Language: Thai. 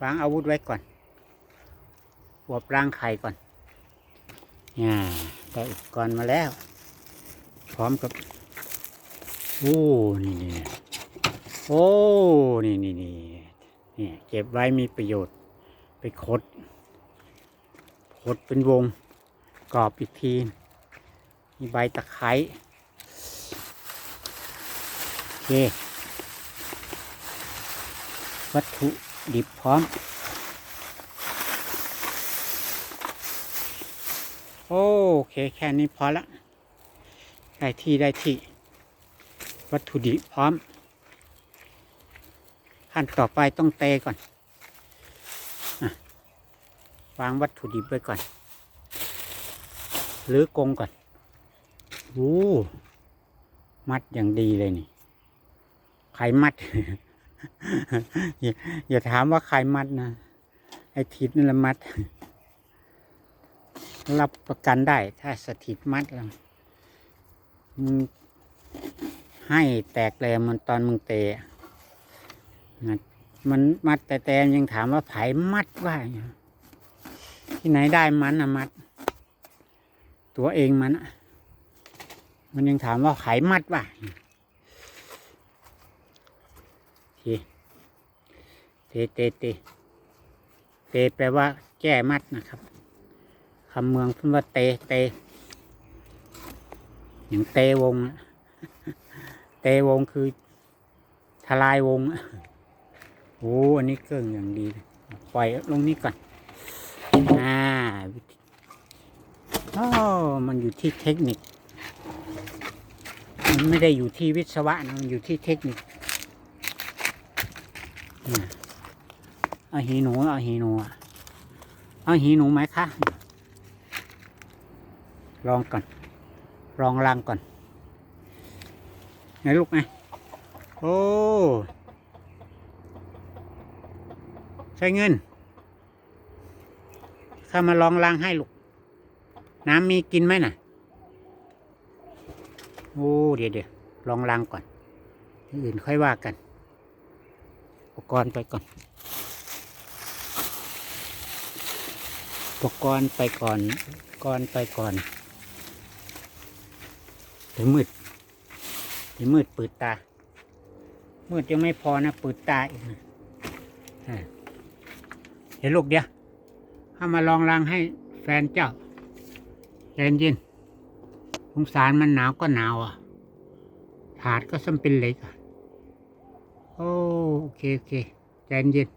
วางอาวุธไว้ก่อนบวบร่างไข่ก่อนนี่ได้อุปกรณ์มาแล้ว พร้อมกับ โอ้นี่นี่นี่โอ้นี่นี่นี่เนี่ยเก็บไว้มีประโยชน์ไปคดคดเป็นวงกรอบอีกทีมีใบตะไคร้โอเควัตถุ ดิบพร้อม โอเคแค่นี้พอละ ได้ที่ได้ที่ วัตถุดิบพร้อม ขั้นต่อไปต้องเตก่อนอวางวัตถุดิบไว้ก่อน หรือกงก่อนโอ้มัดอย่างดีเลยนี่ใครมัด อย่าถามว่าใครมัดนะ ไอ้ทิศนั่นละมัด รับประกันได้ ถ้าสถิตมัดแล้วให้แตกแรงมันตอนมึงเตะมันมัดแต่แต่ยังถามว่าไผมัดว่าที่ไหนได้มันนะมัด ตัวเองมันอะมันยังถามว่าไผมัดว่า ทีเตเตเตเตแปลว่าแก้มัดนะครับคำเมืองพูดว่าเตเตอย่างเตวง เตวงคือทลายวงโอ้อันนี้เกิ่งอย่างดี ปล่อยลงนี้ก่อน อ่าวิธีอ๋อมันอยู่ที่เทคนิค มันไม่ได้อยู่ที่วิศวะนะมันอยู่ที่เทคนิค เอาหีหนู เอาหีหนูเอาหีหนูไหมคะลองก่อนลองลังก่อนไหนลูกไงโอ้ใช้เงินข้ามาลองลังให้ลูก น้ำมีกินไหมน่ะโอ้เดี๋ยวเดี๋ยวลองลังก่อนอื่นค่อยว่ากัน ปกรณ์ไปก่อน อุปกรณ์ไปก่อนกรณ์ไปก่อนเดี๋ยวมืดเดี๋ยวมืดเปิดตา มืดยังไม่พอนะเปิดตาอีกนะอ่าเห็นลูกเดียวเข้ามาลองรังให้แฟนเจ้าเย็นย็นสงสารมันหนาวก็หนาวอะถาดก็ซ้ำเป็นเหล็กอะ โอเคโอเคใจเย็น